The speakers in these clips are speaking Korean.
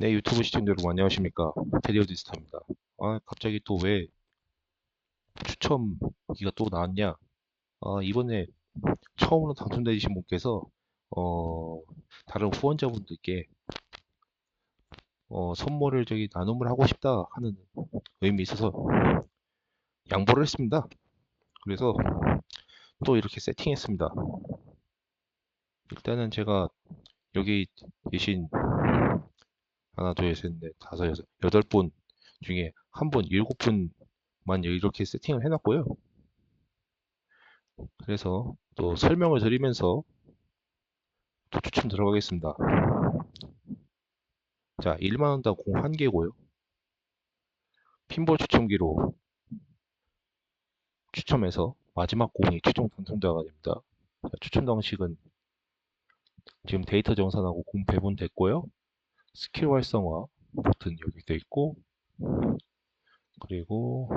네, 유튜브 시청자 여러분 안녕하십니까. 테리어디스타입니다. 아, 갑자기 또 왜 추첨기가 또 나왔냐? 아, 이번에 처음으로 당첨되신 분께서 어, 다른 후원자분들께 어, 선물을 저기 나눔을 하고 싶다 하는 의미 있어서 양보를 했습니다. 그래서 또 이렇게 세팅했습니다. 일단은 제가 여기 계신 하나, 둘, 셋, 넷, 다섯, 여섯, 여덟 분 중에 한 분, 일곱 분만 이렇게 세팅을 해놨고요. 그래서 또 설명을 드리면서 또 추첨 들어가겠습니다. 자, 1만원 당공한 개고요. 핀볼 추첨기로 추첨해서 마지막 공이 최종 당첨자가 됩니다. 자, 추첨 방식은 지금 데이터 정산하고 공 배분 됐고요. 스킬 활성화 버튼 여기 돼 있고 그리고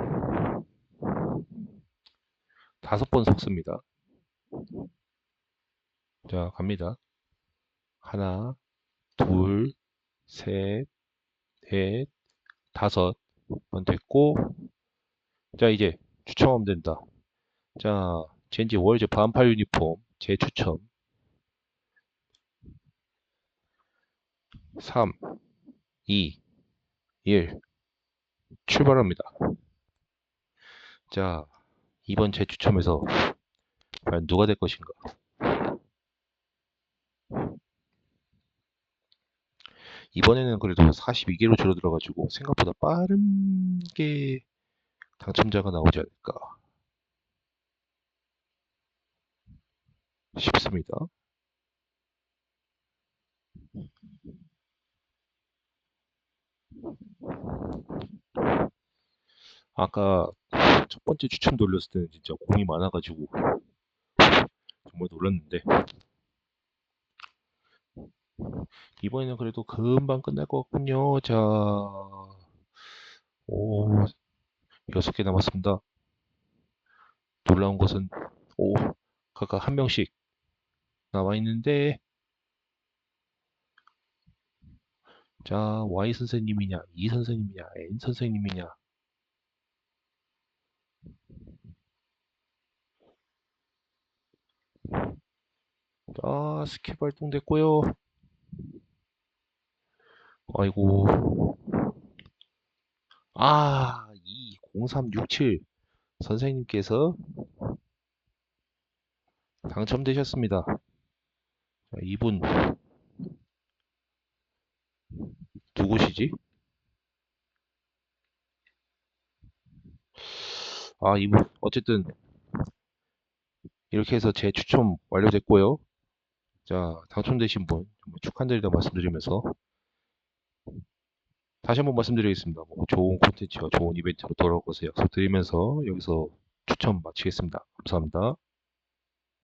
다섯 번 섞습니다. 자 갑니다. 하나, 둘, 셋, 넷, 다섯 번 됐고 자 이제 추첨하면 된다. 자 젠지 월즈 반팔 유니폼 재추첨 3, 2, 1 출발합니다. 자, 이번 재추첨에서 과연 누가 될 것인가? 이번에는 그래도 42개로 줄어들어가지고 생각보다 빠르게 당첨자가 나오지 않을까 싶습니다. 아까 첫 번째 추천 돌렸을 때는 진짜 공이 많아가지고 정말 놀랐는데 이번에는 그래도 금방 끝날 것 같군요. 자, 오, 여섯 개 남았습니다. 놀라운 것은 오, 각각 한 명씩 나와 있는데 자, Y 선생님이냐, E 선생님이냐, N 선생님이냐 아, 스킬 발동됐고요. 아이고. 아, 20367 선생님께서 당첨되셨습니다. 자, 이분 누구시지? 아, 이분 어쨌든 이렇게 해서 제 추첨 완료됐고요. 자, 당첨되신 분 축하드리다 말씀드리면서 다시 한번 말씀드리겠습니다. 뭐 좋은 콘텐츠와 좋은 이벤트로 돌아올 것을 약속드리면서 여기서 추첨 마치겠습니다. 감사합니다.